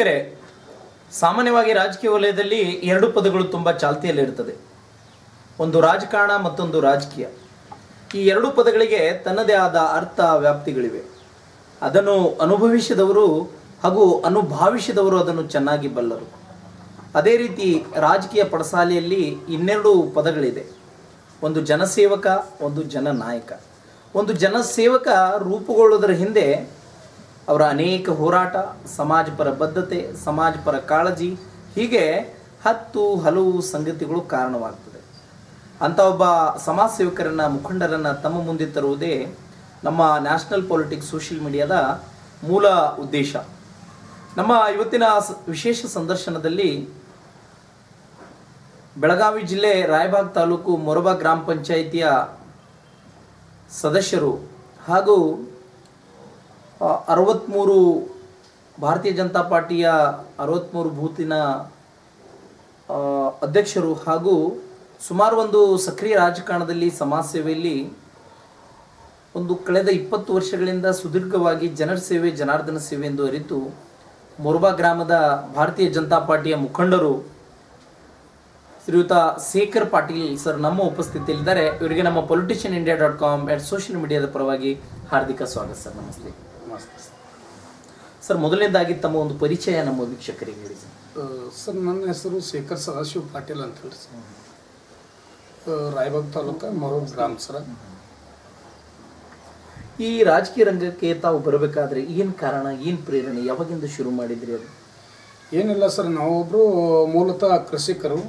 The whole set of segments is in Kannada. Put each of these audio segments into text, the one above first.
ವೀಕ್ಷಕರೇ, ಸಾಮಾನ್ಯವಾಗಿ ರಾಜಕೀಯ ವಲಯದಲ್ಲಿ ಎರಡು ಪದಗಳು ತುಂಬ ಚಾಲ್ತಿಯಲ್ಲಿರ್ತದೆ ಒಂದು ರಾಜಕಾರಣ, ಮತ್ತೊಂದು ರಾಜಕೀಯ. ಈ ಎರಡು ಪದಗಳಿಗೆ ತನ್ನದೇ ಆದ ಅರ್ಥ ವ್ಯಾಪ್ತಿಗಳಿವೆ. ಅದನ್ನು ಅನುಭವಿಸಿದವರು ಹಾಗೂ ಅನುಭಾವಿಸಿದವರು ಅದನ್ನು ಚೆನ್ನಾಗಿ ಬಲ್ಲರು. ಅದೇ ರೀತಿ ರಾಜಕೀಯ ಪಡಸಾಲೆಯಲ್ಲಿ ಇನ್ನೆರಡು ಪದಗಳಿದೆ. ಒಂದು ಜನಸೇವಕ, ಒಂದು ಜನನಾಯಕ. ಒಂದು ಜನಸೇವಕ ರೂಪುಗೊಳ್ಳುವುದರ ಹಿಂದೆ ಅವರ ಅನೇಕ ಹೋರಾಟ ಸಮಾಜಪರ ಬದ್ಧತೆ ಸಮಾಜಪರ ಕಾಳಜಿ, ಹೀಗೆ ಹತ್ತು ಹಲವು ಸಂಗತಿಗಳು ಕಾರಣವಾಗ್ತದೆ. ಅಂಥ ಒಬ್ಬ ಸಮಾಜ ಸೇವಕರನ್ನ, ಮುಖಂಡರನ್ನ ತಮ್ಮ ಮುಂದೆ ತರುವುದೇ ನಮ್ಮ ನ್ಯಾಷನಲ್ ಪಾಲಿಟಿಕ್ಸ್ ಸೋಷಿಯಲ್ ಮೀಡಿಯಾದ ಮೂಲ ಉದ್ದೇಶ. ನಮ್ಮ ಇವತ್ತಿನ ವಿಶೇಷ ಸಂದರ್ಶನದಲ್ಲಿ ಬೆಳಗಾವಿ ಜಿಲ್ಲೆ ರಾಯಬಾಗ್ ತಾಲೂಕು ಮೊರಬಾ ಗ್ರಾಮ ಪಂಚಾಯಿತಿಯ ಸದಸ್ಯರು ಹಾಗೂ ಅರವತ್ತ್ಮೂರು ಭಾರತೀಯ ಜನತಾ ಪಾರ್ಟಿಯ ಅರವತ್ತ್ಮೂರು ಬೂತಿನ ಅಧ್ಯಕ್ಷರು ಹಾಗೂ ಸುಮಾರು ಒಂದು ಸಕ್ರಿಯ ರಾಜಕಾರಣದಲ್ಲಿ ಸಮಾಜ ಸೇವೆಯಲ್ಲಿ ಒಂದು ಕಳೆದ ಇಪ್ಪತ್ತು ವರ್ಷಗಳಿಂದ ಸುದೀರ್ಘವಾಗಿ ಜನರ ಸೇವೆ, ಜನಾರ್ದನ ಸೇವೆ ಎಂದು ಅರಿತು, ಮೊರ್ಬಾ ಗ್ರಾಮದ ಭಾರತೀಯ ಜನತಾ ಪಾರ್ಟಿಯ ಮುಖಂಡರು ಶ್ರೀಯುತ ಶೇಖರ್ ಪಾಟೀಲ್ ಸರ್ ನಮ್ಮ ಉಪಸ್ಥಿತಿಯಲ್ಲಿದ್ದಾರೆ. ಇವರಿಗೆ ನಮ್ಮ politician India dot com at social ಮೀಡಿಯಾದ ಪರವಾಗಿ ಹಾರ್ದಿಕ ಸ್ವಾಗತ ಸರ್. ನಮಸ್ತೆ. ಸರ್ ಮೊದಲನೇದಾಗಿ ತಮ್ಮ ಒಂದು ಪರಿಚಯ ನಮ್ಮ ವೀಕ್ಷಕರಿಗೆ ಹೇಳಿ ಸರ್. ಸರ್ ನನ್ನ ಹೆಸರು ಶೇಖರ್ ಸದಾಶಿವ ಪಾಟೀಲ್ ಅಂತ ಹೇಳಿ ಸರ್. ರಾಯಬಾಗ್ ತಾಲೂಕ ಮರೋ ಗ್ರಾಮ ಸರ್. ಈ ರಾಜಕೀಯ ರಂಗಕ್ಕೆ ತಾವು ಬರಬೇಕಾದ್ರೆ ಏನು ಕಾರಣ ಏನು ಪ್ರೇರಣೆ ಯಾವಾಗಿಂದ ಶುರು ಮಾಡಿದ್ರಿ ಅದು? ಏನಿಲ್ಲ ಸರ್ ನಾವೊಬ್ಬರು ಮೂಲತಃ ಕೃಷಿಕರು.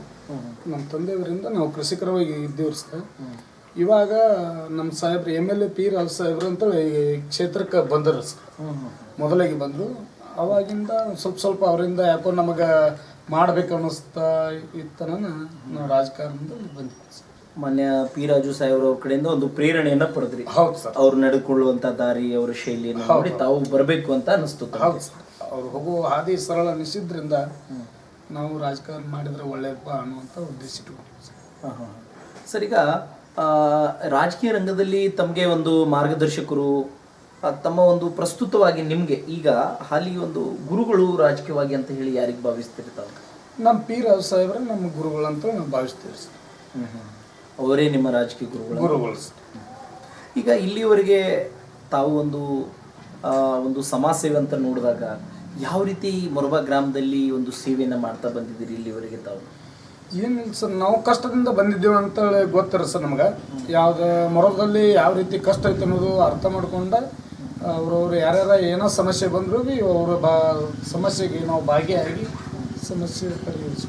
ನಮ್ಮ ತಂದೆಯವರಿಂದ ನಾವು ಕೃಷಿಕರವಾಗಿ ಇದ್ದೀವಿ ಸರ್. ಇವಾಗ ನಮ್ಮ ಸಾಹೇಬ್ರು M L A P Rao ಸಾಹೇಬ್ರು ಅಂತೇಳಿ ಈ ಕ್ಷೇತ್ರಕ್ಕೆ ಬಂದರು ಸರ್ ಮೊದಲಿಗೆ ಬಂದರು. ಅವಾಗಿಂದ ಸ್ವಲ್ಪ ಸ್ವಲ್ಪ ಅವರಿಂದ ಯಾಕೋ ನಮಗೆ ಮಾಡ್ಬೇಕು ಅನ್ನಿಸ್ತಾ ಇತ್ತನ ನಾವು ರಾಜಕಾರಣದಲ್ಲಿ ಬಂದಿದ್ವಿ ಸರ್ ಮಾನ್ಯ ಪಿ ರಾಜು ಸಾಹೇಬ್ರ ಅವ್ರ ಕಡೆಯಿಂದ ಒಂದು ಪ್ರೇರಣೆಯನ್ನ ಪಡೆದ್ರಿ. ಹೌದು ಸರ್. ಅವ್ರು ನಡೆದುಕೊಳ್ಳುವಂತ ದಾರಿ ಅವರ ಶೈಲಿಯನ್ನು ನೋಡಿ ತಾವು ಬರಬೇಕು ಅಂತ ಅನಿಸ್ತು ಹೌದು ಸರ್. ಅವ್ರು ಹೋಗುವ ಹಾದಿ ಸರಳ ಅನಿಸಿದ್ರಿಂದ ನಾವು ರಾಜಕಾರಣ ಮಾಡಿದ್ರೆ ಒಳ್ಳೆಯಪ್ಪ ಅನ್ನುವಂಥ ಉದ್ದೇಶ ಇಟ್ಕೊಂಡಿದ್ವಿ ಸರ್. ಹಾಂ ಹಾ. ಸರ್ ಈಗ ರಾಜಕೀಯ ರಂಗದಲ್ಲಿ ತಮಗೆ ಒಂದು ಮಾರ್ಗದರ್ಶಕರು ತಮ್ಮ ಒಂದು ಪ್ರಸ್ತುತವಾಗಿ ನಿಮಗೆ ಈಗ ಹಾಲಿ ಒಂದು ಗುರುಗಳು ರಾಜಕೀಯವಾಗಿ ಅಂತ ಹೇಳಿ ಯಾರಿಗೆ ಭಾವಿಸ್ತೀರಿ ತಾವು? ನಮ್ಮ ಪಿ ರಾವ್ ಸಾಹೇಬ್ರೆ ನಮ್ಮ ಗುರುಗಳಂತ ನಾವು ಭಾವಿಸ್ತೀವಿ ಸರ್. ಅವರೇ ನಿಮ್ಮ ರಾಜಕೀಯ ಗುರುಗಳು ಗುರುಗಳು ಈಗ ಇಲ್ಲಿವರೆಗೆ ತಾವು ಒಂದು ಒಂದು ಸಮಾಜ ಸೇವೆ ಅಂತ ನೋಡಿದಾಗ ಯಾವ ರೀತಿ ಮೊರಬಾ ಗ್ರಾಮದಲ್ಲಿ ಒಂದು ಸೇವೆಯನ್ನು ಮಾಡ್ತಾ ಬಂದಿದ್ದೀರಿ ಇಲ್ಲಿವರೆಗೆ ತಾವು? ಏನಿಲ್ಲ ಸರ್ ನಾವು ಕಷ್ಟದಿಂದ ಬಂದಿದ್ದೇವೆ ಅಂತೇಳಿ ಗೊತ್ತಿರ ಸರ್ ನಮ್ಗೆ. ಯಾವ್ದು ಮರದಲ್ಲಿ ಯಾವ ರೀತಿ ಕಷ್ಟ ಐತೆ ಅನ್ನೋದು ಅರ್ಥ ಮಾಡ್ಕೊಂಡ ಅವ್ರವ್ರು ಯಾರ್ಯಾರ ಏನೋ ಸಮಸ್ಯೆ ಬಂದರೂ ಬಿ ಅವರ ಬಾ ಸಮಸ್ಯೆಗೆ ನಾವು ಭಾಗಿಯಾಗಿ ಸಮಸ್ಯೆ ಪರಿಹರಿಸ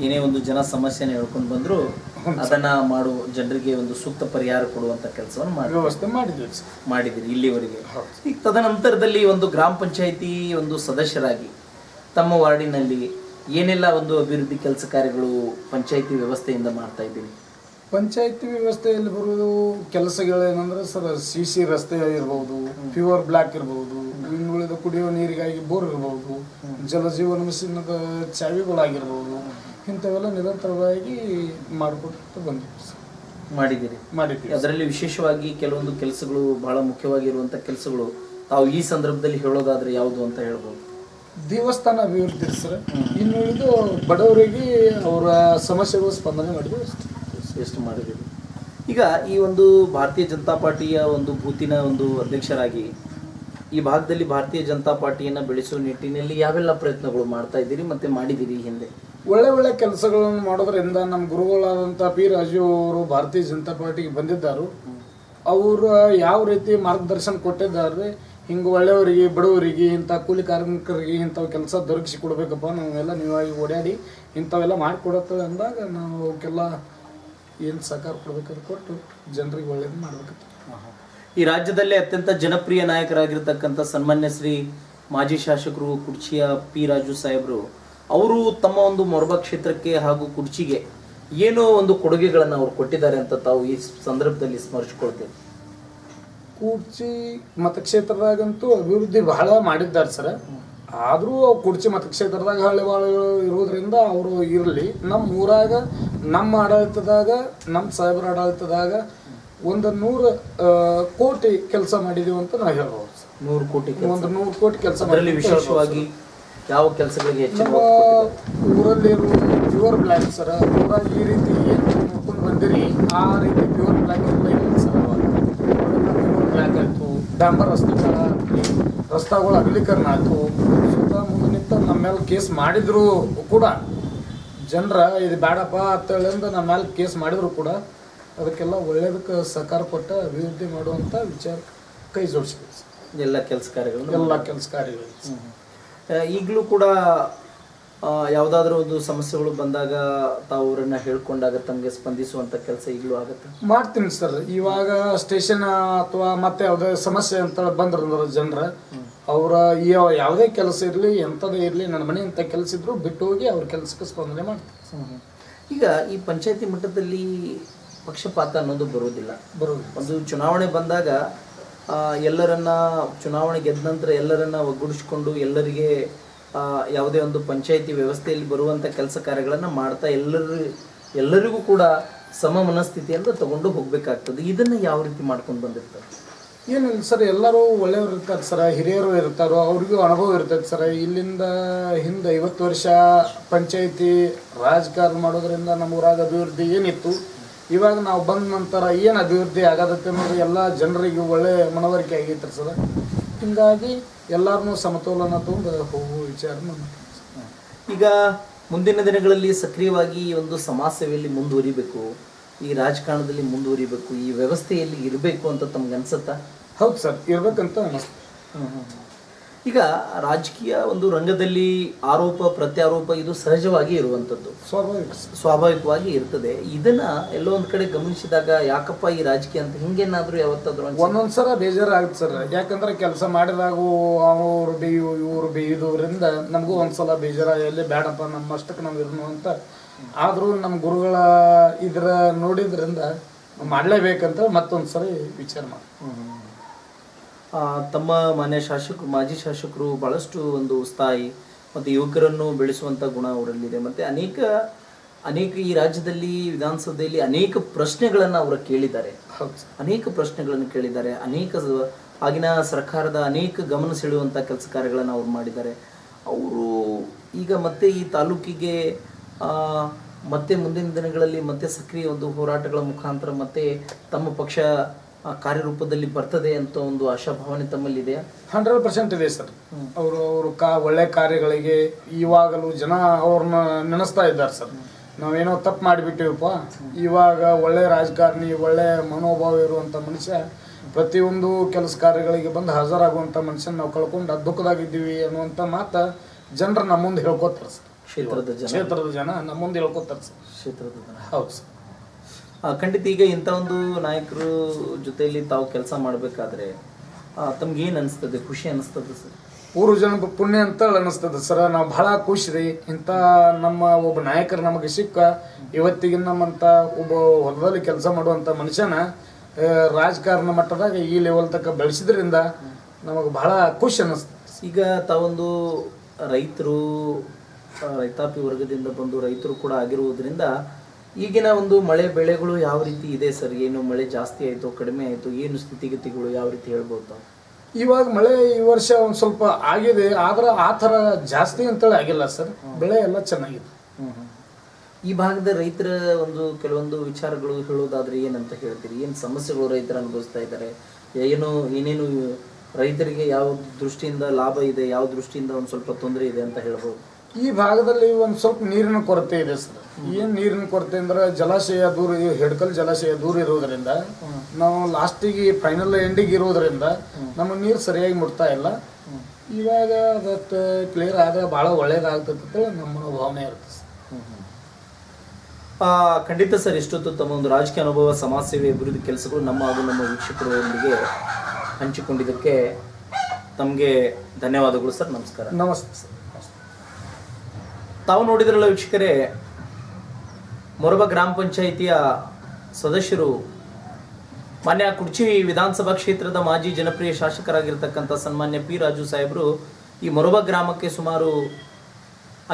ಏನೇ ಒಂದು ಜನ ಸಮಸ್ಯೆನ ಹೇಳ್ಕೊಂಡು ಬಂದ್ರು ಅದನ್ನ ಮಾಡುವ ಜನರಿಗೆ ಒಂದು ಸೂಕ್ತ ಪರಿಹಾರ ಕೊಡುವಂತ ಕೆಲಸವನ್ನು ಮಾಡಿ ವ್ಯವಸ್ಥೆ ಮಾಡಿದ್ವಿ ಸರ್. ಮಾಡಿದಿರಿ ಇಲ್ಲಿವರೆಗೆ. ಈಗ ತದನಂತರದಲ್ಲಿ ಒಂದು ಗ್ರಾಮ ಪಂಚಾಯಿತಿ ಒಂದು ಸದಸ್ಯರಾಗಿ ತಮ್ಮ ವಾರ್ಡಿನಲ್ಲಿ ಏನೆಲ್ಲ ಒಂದು ಅಭಿವೃದ್ಧಿ ಕೆಲಸ ಕಾರ್ಯಗಳು ಪಂಚಾಯಿತಿ ವ್ಯವಸ್ಥೆಯಿಂದ ಮಾಡ್ತಾ ಇದ್ದೀವಿ ಪಂಚಾಯತಿ ವ್ಯವಸ್ಥೆಯಲ್ಲಿ ಬರುವುದು ಕೆಲಸಗಳೇನಂದ್ರೆ ಸರ್ ಸಿ ಸಿ ರಸ್ತೆ ಇರ್ಬೋದು ಪ್ಯೂರ್ ಬ್ಲಾಕ್ ಇರಬಹುದು ಇನ್ನುಳಿದ ಕುಡಿಯುವ ನೀರಿಗಾಗಿ ಬೋರ್ ಇರ್ಬೋದು ಜಲಜೀವನ ಮಿಷನ್ದ ಚಾವಿಗಳಾಗಿರ್ಬೋದು ಇಂಥವೆಲ್ಲ ನಿರಂತರವಾಗಿ ಮಾಡಿಕೊಟ್ಟು ಬಂದಿದ್ದೀವಿ ಸರ್. ಮಾಡಿದ್ದೀರಿ. ಮಾಡಿದ್ದೀವಿ ಅದರಲ್ಲಿ ವಿಶೇಷವಾಗಿ ಕೆಲವೊಂದು ಕೆಲಸಗಳು ಬಹಳ ಮುಖ್ಯವಾಗಿರುವಂಥ ಕೆಲಸಗಳು. ತಾವು ಈ ಸಂದರ್ಭದಲ್ಲಿ ಹೇಳೋದಾದ್ರೆ ಯಾವುದು ಅಂತ ಹೇಳ್ಬೋದು? ದೇವಸ್ಥಾನ ಅಭಿವೃದ್ಧಿ ಸರ್. ಇನ್ನು ಉಳಿದು ಬಡವರಿಗೆ ಅವರ ಸಮಸ್ಯೆಗಳು ಸ್ಪಂದನೆ ಮಾಡಿದ್ದೀವಿ ಅಷ್ಟೇ. ಎಷ್ಟು ಮಾಡಿದ್ದೀರಿ ಈಗ ಈ ಒಂದು ಭಾರತೀಯ ಜನತಾ ಪಾರ್ಟಿಯ ಒಂದು ಬೂತಿನ ಒಂದು ಅಧ್ಯಕ್ಷರಾಗಿ ಈ ಭಾಗದಲ್ಲಿ ಭಾರತೀಯ ಜನತಾ ಪಾರ್ಟಿಯನ್ನು ಬೆಳೆಸುವ ನಿಟ್ಟಿನಲ್ಲಿ ಯಾವೆಲ್ಲ ಪ್ರಯತ್ನಗಳು ಮಾಡ್ತಾ ಇದ್ದೀರಿ ಮತ್ತೆ ಮಾಡಿದ್ದೀರಿ ಹಿಂದೆ? ಒಳ್ಳೆ ಒಳ್ಳೆ ಕೆಲಸಗಳನ್ನು ಮಾಡೋದ್ರಿಂದ ನಮ್ಮ ಗುರುಗಳಾದಂಥ ಪಿ ರಾಜು ಅವರು ಭಾರತೀಯ ಜನತಾ ಪಾರ್ಟಿಗೆ ಬಂದಿದ್ದರು. ಅವರು ಯಾವ ರೀತಿ ಮಾರ್ಗದರ್ಶನ ಕೊಟ್ಟಿದ್ದಾರೆ ಹಿಂಗೆ ಒಳ್ಳೆಯವರಿಗೆ, ಬಡವರಿಗೆ, ಇಂಥ ಕೂಲಿ ಕಾರ್ಮಿಕರಿಗೆ ಇಂಥವು ಕೆಲಸ ದೊರಕಿಸಿ ಕೊಡಬೇಕಪ್ಪ. ನಾವೆಲ್ಲ ನೀವಾಗಿ ಓಡಾಡಿ ಇಂಥವೆಲ್ಲ ಮಾಡಿಕೊಡತ್ತೆ ಅಂದಾಗ ನಾವು ಅವಕ್ಕೆಲ್ಲ ಏನು ಸಹಕಾರ ಕೊಡ್ಬೇಕಾದ್ರೆ ಕೊಟ್ಟು ಜನರಿಗೆ ಒಳ್ಳೇದು ಮಾಡ್ಬೇಕಂತ. ಈ ರಾಜ್ಯದಲ್ಲೇ ಅತ್ಯಂತ ಜನಪ್ರಿಯ ನಾಯಕರಾಗಿರ್ತಕ್ಕಂಥ ಸನ್ಮಾನ್ಯ ಶ್ರೀ ಮಾಜಿ ಶಾಸಕರು ಕುರ್ಚಿಯ ಪಿ ರಾಜು ಸಾಹೇಬರು, ಅವರು ತಮ್ಮ ಒಂದು ಮೊರಬ ಕ್ಷೇತ್ರಕ್ಕೆ ಹಾಗೂ ಕುರ್ಚಿಗೆ ಏನೋ ಒಂದು ಕೊಡುಗೆಗಳನ್ನು ಅವ್ರು ಕೊಟ್ಟಿದ್ದಾರೆ ಅಂತ ತಾವು ಈ ಸಂದರ್ಭದಲ್ಲಿ ಸ್ಮರಿಸ್ಕೊಳ್ತೇವೆ. ಕುರ್ಚಿ ಮತಕ್ಷೇತ್ರದಾಗಂತೂ ಅಭಿವೃದ್ಧಿ ಬಹಳ ಮಾಡಿದ್ದಾರೆ ಸರ್. ಆದರೂ ಕುರ್ಚಿ ಮತಕ್ಷೇತ್ರದಾಗ ಹಳ್ಳಿ ಇರೋದರಿಂದ ಇರೋದ್ರಿಂದ ಅವರು ಇರಲಿ. ನಮ್ಮ ಊರಾಗ ನಮ್ಮ ಆಡಳಿತದಾಗ ನಮ್ಮ ಸಾಹೇಬರ ಆಡಳಿತದಾಗ ಒಂದು ನೂರು ಕೋಟಿ ಕೆಲಸ ಮಾಡಿದೀವಿ ಅಂತ ನಾವು ಹೇಳ್ಬೋದು ನೂರು ಕೋಟಿ ಒಂದು ನೂರು ಕೋಟಿ ಕೆಲಸ ಮಾಡಿ ವಿಶೇಷವಾಗಿ ಯಾವ ಕೆಲಸಗಳಿಗೆ ಹೆಚ್ಚು ನಮ್ಮ ಊರಲ್ಲಿ ಪ್ಯೂರ್ ಬ್ಲ್ಯಾಕ್ ಸರ್. ಊರಾಗ ಈ ರೀತಿ ಏನು ನೋಡ್ಕೊಂಡು ಬಂದಿರಿ ಆ ರೀತಿ ಪ್ಯೂರ್ ಬ್ಲ್ಯಾಕ್ ಎಲ್ಲ ಇಲ್ಲ ಸರ್. ಆಯಿತು ಡಾಂಬರ್ ರಸ್ತೆಗಳ ರಸ್ತೆಗಳು ಅಗಲೀಕರಣ ಆಯಿತು. ಸುತ್ತ ಮುಂದೆ ನಿಂತು ನಮ್ಮ ಮೇಲೆ ಕೇಸ್ ಮಾಡಿದ್ರು ಕೂಡ. ಜನರ ಇದು ಬೇಡಪ್ಪ ಅಂತೇಳಿಂದ ನಮ್ಮ ಮೇಲೆ ಕೇಸ್ ಮಾಡಿದ್ರು ಕೂಡ. ಅದಕ್ಕೆಲ್ಲ ಒಳ್ಳೇದಕ್ಕೆ ಸಹಕಾರ ಕೊಟ್ಟ ಅಭಿವೃದ್ಧಿ ಮಾಡುವಂಥ ವಿಚಾರ ಕೈ ಜೋಡಿಸಿದ್ವಿ ಸರ್. ಎಲ್ಲ ಕೆಲಸ ಕಾರ್ಯಗಳು. ಎಲ್ಲ ಕೆಲಸ ಕಾರ್ಯಗಳು. ಈಗಲೂ ಕೂಡ ಯಾವುದಾದ್ರೂ ಒಂದು ಸಮಸ್ಯೆಗಳು ಬಂದಾಗ ತಾವು ಅವರನ್ನ ಹೇಳ್ಕೊಂಡಾಗ ತಮಗೆ ಸ್ಪಂದಿಸುವಂತ ಕೆಲಸ ಈಗಲೂ ಆಗುತ್ತೆ? ಮಾಡ್ತೀನಿ ಸರ್. ಇವಾಗ ಸ್ಟೇಷನ್ ಅಥವಾ ಮತ್ತೆ ಯಾವುದೇ ಸಮಸ್ಯೆ ಅಂತ ಬಂದ್ರ ಜನರ ಅವರ ಯಾವುದೇ ಕೆಲಸ ಇರಲಿ ಎಂಥದೇ ಇರಲಿ ನನ್ನ ಮನೆ ಅಂತ ಕೆಲಸ ಇದ್ರು ಬಿಟ್ಟು ಹೋಗಿ ಅವ್ರ ಕೆಲಸಕ್ಕೆ ಸ್ಪಂದನೆ ಮಾಡ್ತೀನಿ. ಈಗ ಈ ಪಂಚಾಯತಿ ಮಟ್ಟದಲ್ಲಿ ಪಕ್ಷಪಾತ ಅನ್ನೋದು ಬರೋದಿಲ್ಲ ಬರೋದು ಒಂದು ಚುನಾವಣೆ ಬಂದಾಗ ಎಲ್ಲರನ್ನ ಚುನಾವಣೆ ಗೆದ್ದ ನಂತರ ಎಲ್ಲರನ್ನ ಒಗ್ಗೂಡಿಸ್ಕೊಂಡು ಎಲ್ಲರಿಗೆ ಯಾವುದೇ ಒಂದು ಪಂಚಾಯಿತಿ ವ್ಯವಸ್ಥೆಯಲ್ಲಿ ಬರುವಂಥ ಕೆಲಸ ಕಾರ್ಯಗಳನ್ನು ಮಾಡ್ತಾ ಎಲ್ಲರೂ, ಎಲ್ಲರಿಗೂ ಕೂಡ ಸಮ ಮನಸ್ಥಿತಿಯಿಂದ ತಗೊಂಡು ಹೋಗಬೇಕಾಗ್ತದೆ. ಇದನ್ನು ಯಾವ ರೀತಿ ಮಾಡ್ಕೊಂಡು ಬಂದಿರ್ತಾರೆ? ಏನಿಲ್ಲ ಸರ್, ಎಲ್ಲರೂ ಒಳ್ಳೆಯವ್ರು ಇರ್ತಾರೆ ಸರ್, ಹಿರಿಯರು ಇರ್ತಾರೋ, ಅವ್ರಿಗೂ ಅನುಭವ ಇರ್ತೈತೆ ಸರ್. ಇಲ್ಲಿಂದ ಹಿಂದೆ ಐವತ್ತು ವರ್ಷ ಪಂಚಾಯಿತಿ ರಾಜಕಾರಣ ಮಾಡೋದ್ರಿಂದ ನಮ್ಮ ಊರಾಗ ಅಭಿವೃದ್ಧಿ ಏನಿತ್ತು, ಇವಾಗ ನಾವು ಬಂದ ನಂತರ ಏನು ಅಭಿವೃದ್ಧಿ ಆಗದತ್ತೆ ಅನ್ನೋದು ಎಲ್ಲ ಜನರಿಗೆ ಒಳ್ಳೆಯ ಮನವರಿಕೆ ಆಗೈತೆ ಸರ್. ಹಿಂಗಾಗಿ ಎಲ್ಲರನ್ನೂ ಸಮತೋಲನ ತಗೊಂಡು ಹೋಗುವ ವಿಚಾರ ಈಗ ಮುಂದಿನ ದಿನಗಳಲ್ಲಿ ಸಕ್ರಿಯವಾಗಿ ಈ ಒಂದು ಸಮಾಜ ಸೇವೆಯಲ್ಲಿ ಮುಂದುವರಿಬೇಕು ಈ ರಾಜಕಾರಣದಲ್ಲಿ ಮುಂದುವರಿಬೇಕು ಈ ವ್ಯವಸ್ಥೆಯಲ್ಲಿ ಇರಬೇಕು ಅಂತ ತಮ್ಗೆ ಅನ್ಸುತ್ತಾ? ಹೌದು ಸರ್ ಇರ್ಬೇಕಂತ ಅನಿಸ್ತು. ಈಗ ರಾಜಕೀಯ ಒಂದು ರಂಗದಲ್ಲಿ ಆರೋಪ ಪ್ರತ್ಯಾರೋಪ ಇದು ಸಹಜವಾಗಿ ಇರುವಂಥದ್ದು. ಸ್ವಾಭಾವಿಕ. ಸ್ವಾಭಾವಿಕವಾಗಿ ಇರ್ತದೆ. ಇದನ್ನ ಎಲ್ಲೋ ಒಂದ್ ಕಡೆ ಗಮನಿಸಿದಾಗ ಯಾಕಪ್ಪ ಈ ರಾಜಕೀಯ ಅಂತ ಹಿಂಗೇನಾದ್ರೂ ಯಾವತ್ತಾದ್ರೂ ಒಂದೊಂದ್ಸಲ ಒಂದೊಂದು ಸಲ ಬೇಜಾರಾಗುತ್ತೆ ಸರ್. ಯಾಕಂದ್ರೆ ಕೆಲಸ ಮಾಡಿದಾಗ ಅವ್ರು ಬೇಯು ಇವ್ರು ಬೇಯುವುದರಿಂದ ನಮಗೂ ಒಂದ್ಸಲ ಬೇಜಾರ ಎಲ್ಲಿ ಬೇಡಪ್ಪ ನಮ್ಮ ಅಷ್ಟಕ್ಕೆ ನಾವು ಇರೋಣ ಅಂತ. ಆದರೂ ನಮ್ಮ ಗುರುಗಳ ಇದ್ರ ನೋಡಿದ್ರಿಂದ ಮಾಡಲೇಬೇಕಂತ ಮತ್ತೊಂದು ಸರಿ ವಿಚಾರ ಮಾಡಿ ತಮ್ಮ ಮಾನ್ಯ ಶಾಸಕರು ಮಾಜಿ ಶಾಸಕರು ಬಹಳಷ್ಟು ಒಂದು ಸ್ಥಾಯಿ ಮತ್ತು ಯುವಕರನ್ನು ಬೆಳೆಸುವಂಥ ಗುಣ ಅವರಲ್ಲಿದೆ. ಮತ್ತು ಅನೇಕ ಅನೇಕ ಈ ರಾಜ್ಯದಲ್ಲಿ ವಿಧಾನಸಭೆಯಲ್ಲಿ ಅನೇಕ ಪ್ರಶ್ನೆಗಳನ್ನು ಅವರು ಕೇಳಿದ್ದಾರೆ. ಅನೇಕ ಪ್ರಶ್ನೆಗಳನ್ನು ಕೇಳಿದ್ದಾರೆ. ಅನೇಕ ಆಗಿನ ಸರ್ಕಾರದ ಅನೇಕ ಗಮನ ಸೆಳೆಯುವಂಥ ಕೆಲಸ ಕಾರ್ಯಗಳನ್ನು ಅವ್ರು ಮಾಡಿದ್ದಾರೆ. ಅವರು ಈಗ ಮತ್ತೆ ಈ ತಾಲೂಕಿಗೆ ಮತ್ತೆ ಮುಂದಿನ ದಿನಗಳಲ್ಲಿ ಮತ್ತೆ ಸಕ್ರಿಯ ಒಂದು ಹೋರಾಟಗಳ ಮುಖಾಂತರ ಮತ್ತೆ ತಮ್ಮ ಪಕ್ಷ ಕಾರ್ಯರೂಪದಲ್ಲಿ ಬರ್ತದೆ ಅಂತ ಒಂದು ಆಶಾಭಾವನೆ ತಮ್ಮಲ್ಲಿದೆಯಾ? ಹಂಡ್ರೆಡ್ ಪರ್ಸೆಂಟ್ ಇದೆ ಸರ್. ಅವರು ಅವರು ಕಾ ಒಳ್ಳೆ ಕಾರ್ಯಗಳಿಗೆ ಇವಾಗಲೂ ಜನ ಅವ್ರನ್ನ ನೆನೆಸ್ತಾ ಇದ್ದಾರೆ ಸರ್. ನಾವೇನೋ ತಪ್ಪು ಮಾಡಿಬಿಟ್ಟಿವಪ್ಪ. ಇವಾಗ ಒಳ್ಳೆ ರಾಜಕಾರಣಿ ಒಳ್ಳೆ ಮನೋಭಾವ ಇರುವಂಥ ಮನುಷ್ಯ ಪ್ರತಿಯೊಂದು ಕೆಲಸ ಕಾರ್ಯಗಳಿಗೆ ಬಂದು ಹಾಜರಾಗುವಂಥ ಮನುಷ್ಯನ ನಾವು ಕಳ್ಕೊಂಡು ದುಃಖದಾಗಿದ್ದೀವಿ ಅನ್ನುವಂಥ ಮಾತು ಜನರು ನಮ್ಮ ಮುಂದೆ ಹೇಳ್ಕೊತಾರೆ ಸರ್. ಕ್ಷೇತ್ರದ ಜನ. ಕ್ಷೇತ್ರದ ಜನ ನಮ್ಮ ಮುಂದೆ ಹೇಳ್ಕೊತಾರೆ ಸರ್. ಕ್ಷೇತ್ರದ ಜನ. ಹೌದು ಸರ್. ಖಂಡಿತ ಈಗ ಇಂಥ ಒಂದು ನಾಯಕರು ಜೊತೆಯಲ್ಲಿ ತಾವು ಕೆಲಸ ಮಾಡಬೇಕಾದ್ರೆ ತಮ್ಗೆ ಏನು ಅನಿಸ್ತದೆ? ಖುಷಿ ಅನಿಸ್ತದೆ ಸರ್? ಪೂರ್ವ ಜನ ಪುಣ್ಯ ಅಂತ ಅನಿಸ್ತದೆ ಸರ್. ನಾವು ಬಹಳ ಖುಷಿ ರೀ ಇಂಥ ನಮ್ಮ ಒಬ್ಬ ನಾಯಕರು ನಮಗೆ ಸಿಕ್ಕ ಇವತ್ತಿಗಿನ ನಮ್ಮಂಥ ಒಬ್ಬ ಹೊಲದಲ್ಲಿ ಕೆಲಸ ಮಾಡುವಂಥ ಮನುಷ್ಯನ ರಾಜಕಾರಣ ಮಟ್ಟದಾಗ ಈ ಲೆವೆಲ್ ತನಕ ಬೆಳೆಸಿದ್ರಿಂದ ನಮಗೆ ಬಹಳ ಖುಷಿ ಅನ್ನಿಸ್ತದೆ ಈಗ ತಾವೊಂದು ರೈತರು ರೈತಾಪಿ ವರ್ಗದಿಂದ ಬಂದು ರೈತರು ಕೂಡ ಆಗಿರುವುದರಿಂದ ಈಗಿನ ಒಂದು ಮಳೆ ಬೆಳೆಗಳು ಯಾವ ರೀತಿ ಇದೆ ಸರ್? ಏನು ಮಳೆ ಜಾಸ್ತಿ ಆಯಿತು ಕಡಿಮೆ ಆಯಿತು ಏನು ಸ್ಥಿತಿಗತಿಗಳು ಯಾವ ರೀತಿ ಹೇಳ್ಬೋದು? ಇವಾಗ ಮಳೆ ಈ ವರ್ಷ ಒಂದು ಸ್ವಲ್ಪ ಆಗಿದೆ ಆದ್ರೆ ಆ ಥರ ಜಾಸ್ತಿ ಅಂತೇಳಿ ಆಗಿಲ್ಲ ಸರ್. ಬೆಳೆ ಎಲ್ಲ ಚೆನ್ನಾಗಿದೆ. ಈ ಭಾಗದ ರೈತರ ಒಂದು ಕೆಲವೊಂದು ವಿಚಾರಗಳು ಹೇಳೋದಾದ್ರೆ ಏನಂತ ಹೇಳ್ತೀರಿ? ಏನು ಸಮಸ್ಯೆಗಳು ರೈತರು ಅನುಭವಿಸ್ತಾ ಇದ್ದಾರೆ? ಏನು ಏನೇನು ರೈತರಿಗೆ ಯಾವ ದೃಷ್ಟಿಯಿಂದ ಲಾಭ ಇದೆ ಯಾವ ದೃಷ್ಟಿಯಿಂದ ಒಂದು ಸ್ವಲ್ಪ ತೊಂದರೆ ಇದೆ ಅಂತ ಹೇಳ್ಬೋದು? ಈ ಭಾಗದಲ್ಲಿ ಒಂದು ಸ್ವಲ್ಪ ನೀರಿನ ಕೊರತೆ ಇದೆ ಸರ್. ಏನು ನೀರಿನ ಕೊರತೆ ಅಂದ್ರೆ ಜಲಾಶಯ ದೂರ ಹೆಡ್ಕಲ್ ಜಲಾಶಯ ದೂರ ಇರೋದ್ರಿಂದ ನಾವು ಲಾಸ್ಟಿಗೆ ಫೈನಲ್ ಎಂಡಿಗೆ ಇರೋದ್ರಿಂದ ನಮಗೆ ನೀರು ಸರಿಯಾಗಿ ಮುಟ್ತಾ ಇಲ್ಲ. ಇವಾಗ ಅದಕ್ಕೆ ಕ್ಲಿಯರ್ ಆದ್ರೆ ಭಾಳ ಒಳ್ಳೇದಾಗ್ತದೆ ನಮ್ಮ ಭಾವನೆ ಇರುತ್ತೆ ಖಂಡಿತ ಸರ್ ಇಷ್ಟೊತ್ತು ತಮ್ಮ ಒಂದು ರಾಜಕೀಯ ಅನುಭವ ಸಮಾಜ ಸೇವೆ ಅಭಿವೃದ್ಧಿ ಕೆಲಸಗಳು ನಮ್ಮ ಹಾಗೂ ನಮ್ಮ ವೀಕ್ಷಕರೊಂದಿಗೆ ಹಂಚಿಕೊಂಡಿದ್ದಕ್ಕೆ ತಮಗೆ ಧನ್ಯವಾದಗಳು ಸರ್ ನಮಸ್ಕಾರ. ನಮಸ್ತೆ ಸರ್. ತಾವು ನೋಡಿದ್ರಲ್ಲ ವೀಕ್ಷಕರೇ, ಮೊರಬ ಗ್ರಾಮ ಪಂಚಾಯಿತಿಯ ಸದಸ್ಯರು ಮಾನ್ಯ ಕುಡ್ಚಿ ವಿಧಾನಸಭಾ ಕ್ಷೇತ್ರದ ಮಾಜಿ ಜನಪ್ರಿಯ ಶಾಸಕರಾಗಿರ್ತಕ್ಕಂಥ ಸನ್ಮಾನ್ಯ ಪಿ ರಾಜು ಸಾಹೇಬರು ಈ ಮೊರಬ ಗ್ರಾಮಕ್ಕೆ ಸುಮಾರು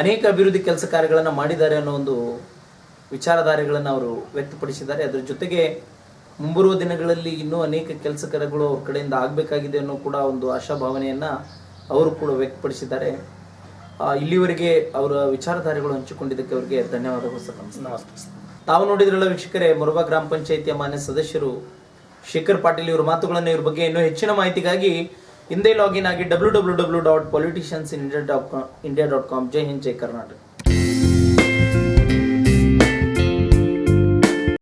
ಅನೇಕ ಅಭಿವೃದ್ಧಿ ಕೆಲಸ ಕಾರ್ಯಗಳನ್ನು ಮಾಡಿದ್ದಾರೆ ಅನ್ನೋ ಒಂದು ವಿಚಾರಧಾರೆಗಳನ್ನು ಅವರು ವ್ಯಕ್ತಪಡಿಸಿದ್ದಾರೆ. ಅದರ ಜೊತೆಗೆ ಮುಂಬರುವ ದಿನಗಳಲ್ಲಿ ಇನ್ನೂ ಅನೇಕ ಕೆಲಸ ಕಾರ್ಯಗಳು ಅವ್ರ ಕಡೆಯಿಂದ ಆಗಬೇಕಾಗಿದೆ ಅನ್ನೋ ಕೂಡ ಒಂದು ಆಶಾಭಾವನೆಯನ್ನು ಅವರು ಕೂಡ ವ್ಯಕ್ತಪಡಿಸಿದ್ದಾರೆ. ಇಲ್ಲಿವರೆಗೆ ಅವರ ವಿಚಾರಧಾರೆಗಳು ಹಂಚಿಕೊಂಡಿದ್ದಕ್ಕೆ ಅವರಿಗೆ ಧನ್ಯವಾದಗಳು ಸರ್. ನಮಸ್ತೆ. ತಾವು ನೋಡಿದ್ರಲ್ಲ ವೀಕ್ಷಕರೇ ಮುರುಬಾ ಗ್ರಾಮ ಪಂಚಾಯಿತಿಯ ಮಾನ್ಯ ಸದಸ್ಯರು ಶೇಖರ್ ಪಾಟೀಲ್ ಇವರ ಮಾತುಗಳನ್ನು ಇವ್ರ ಬಗ್ಗೆ ಇನ್ನೂ ಹೆಚ್ಚಿನ ಮಾಹಿತಿಗಾಗಿ ಹಿಂದೆ ಲಾಗಿನ್ ಆಗಿ W W W dot politicians in India dot com India dot com ಜೈ ಹಿಂದ್ ಜೈ ಕರ್ನಾಟಕ.